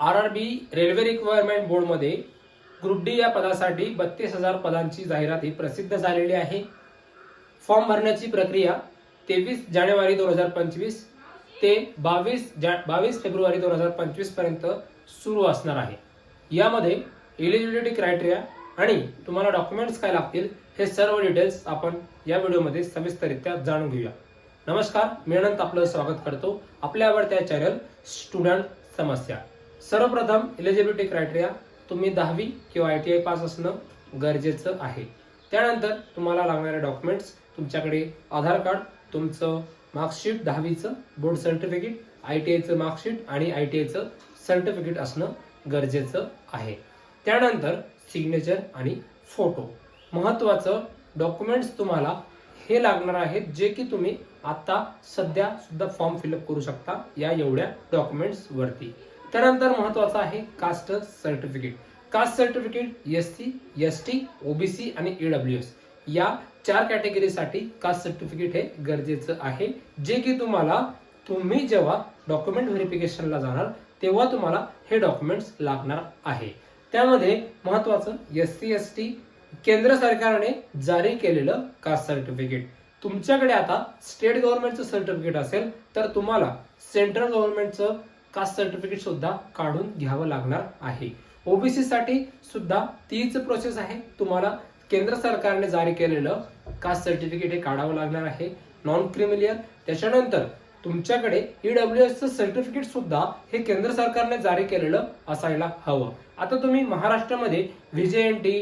R R B railway requirement बोर्डमध्ये group D या पदासाठी बत्तीस हजार पदांची जाहिरात ही प्रसिद्ध झालेली आहे. फॉर्म भरण्याची प्रक्रिया तेवीस जानेवारी दोन हजार पंचवीस ते बावीस जा बावीस फेब्रुवारी दोन हजार पंचवीसपर्यंत सुरू असणार आहे. यामध्ये एलिजिबिलिटी क्रायटेरिया आणि तुम्हाला डॉक्युमेंट्स काय लागतील हे सर्व डिटेल्स आपण या व्हिडिओमध्ये सविस्तररित्या जाणून घेऊया. नमस्कार मी अनंत आपलं स्वागत करतो आपल्या आवडत्या चॅनल स्टुडंट समस्या. सर्वप्रथम एलिजिबिलिटी क्रायटेरिया तुम्ही दहावी किंवा आय टी आय पास असणं गरजेचं आहे. त्यानंतर तुम्हाला लागणारे डॉक्युमेंट्स तुमच्याकडे आधार कार्ड तुमचं मार्कशीट दहावीचं बोर्ड सर्टिफिकेट आय टी आयचं मार्कशीट आणि आय टी आयचं सर्टिफिकेट असणं गरजेचं आहे. त्यानंतर सिग्नेचर आणि फोटो महत्त्वाचं डॉक्युमेंट्स तुम्हाला हे लागणार आहेत जे की तुम्ही आता सध्या सुद्धा फॉर्म फिलअप करू शकता या एवढ्या डॉक्युमेंट्स वरती. त्यानंतर महत्वाचं आहे caste certificate. Caste certificate S C S T OBC आणि ईडब्ल्यू एस या चार कॅटेगरीसाठी कास्ट सर्टिफिकेट हे गरजेचं आहे. जे की तुम्हाला तुम्ही जेव्हा डॉक्युमेंट व्हेरिफिकेशनला जाणार तेव्हा तुम्हाला हे डॉक्युमेंट्स लागणार आहे. त्यामध्ये महत्वाचं एस सी एस टी केंद्र सरकारने जारी केलेलं कास्ट सर्टिफिकेट. तुमच्याकडे आता स्टेट गव्हर्नमेंटचं सर्टिफिकेट असेल तर तुम्हाला सेंट्रल गव्हर्नमेंटचं कास्ट सर्टिफिकेट सुद्धा काढून घ्यावं लागणार आहे. ओबीसी साठी सुद्धा तीच प्रोसेस आहे. तुम्हाला केंद्र सरकारने जारी केलेलं कास्ट सर्टिफिकेट हे काढावं लागणार आहे. नॉन क्रिमिलियर त्याच्यानंतर तुमच्याकडे ईडब्ल्यू एसचं सर्टिफिकेट सुद्धा हे केंद्र सरकारने जारी केलेलं असायला हवं. आता तुम्ही महाराष्ट्रामध्ये व्हीजेएनटी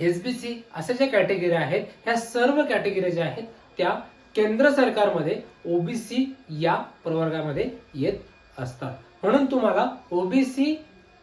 एस बी सी अशा ज्या कॅटेगरी आहेत ह्या सर्व कॅटेगरी ज्या आहेत त्या केंद्र सरकारमध्ये ओबीसी या प्रवर्गामध्ये येत असतात. म्हणून तुम्हाला ओबीसी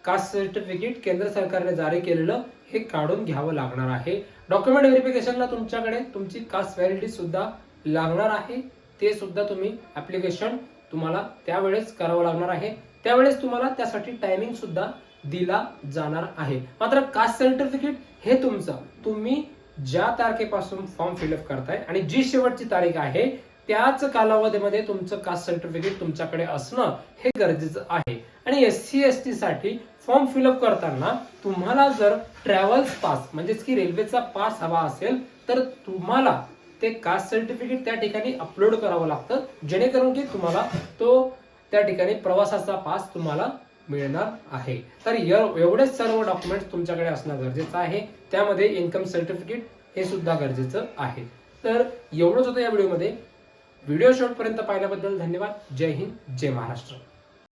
कास्ट सर्टिफिकेट केंद्र सरकारने जारी केलेलं हे काढून घ्यावं लागणार आहे. डॉक्युमेंट व्हेरिफिकेशनला तुमच्याकडे तुमची कास्ट व्हॅलिडिटी सुद्धा लागणार आहे. ते सुद्धा तुम्ही ऍप्लिकेशन तुम्हाला त्यावेळेस करावं लागणार आहे. त्यावेळेस तुम्हाला त्यासाठी टायमिंग सुद्धा दिला जाणार आहे. मात्र कास्ट सर्टिफिकेट हे तुमचं. तुम्ही ज्या तारखेपासून फॉर्म फिलअप करताय आणि जी शेवटची तारीख आहे त्याच कालावधीमध्ये तुमचं कास्ट सर्टिफिकेट तुमच्याकडे असणं हे गरजेचं आहे. आणि एस सी एस टी साठी फॉर्म फिलअप करताना तुम्हाला जर ट्रॅव्हल्स पास म्हणजेच की रेल्वेचा पास हवा असेल तर तुम्हाला ते कास्ट सर्टिफिकेट त्या ठिकाणी अपलोड करावं लागतं जेणेकरून की तुम्हाला तो त्या ठिकाणी प्रवासाचा पास तुम्हाला मिळणार आहे. तर एवढेच सर्व डॉक्युमेंट्स तुमच्याकडे असणं गरजेचं आहे. त्यामध्ये इन्कम सर्टिफिकेट हे सुद्धा गरजेचं आहे. तर एवढंच होतं या व्हिडिओमध्ये. व्हिडिओ शेवटपर्यंत पाहिल्याबद्दल धन्यवाद. जय हिंद जय महाराष्ट्र.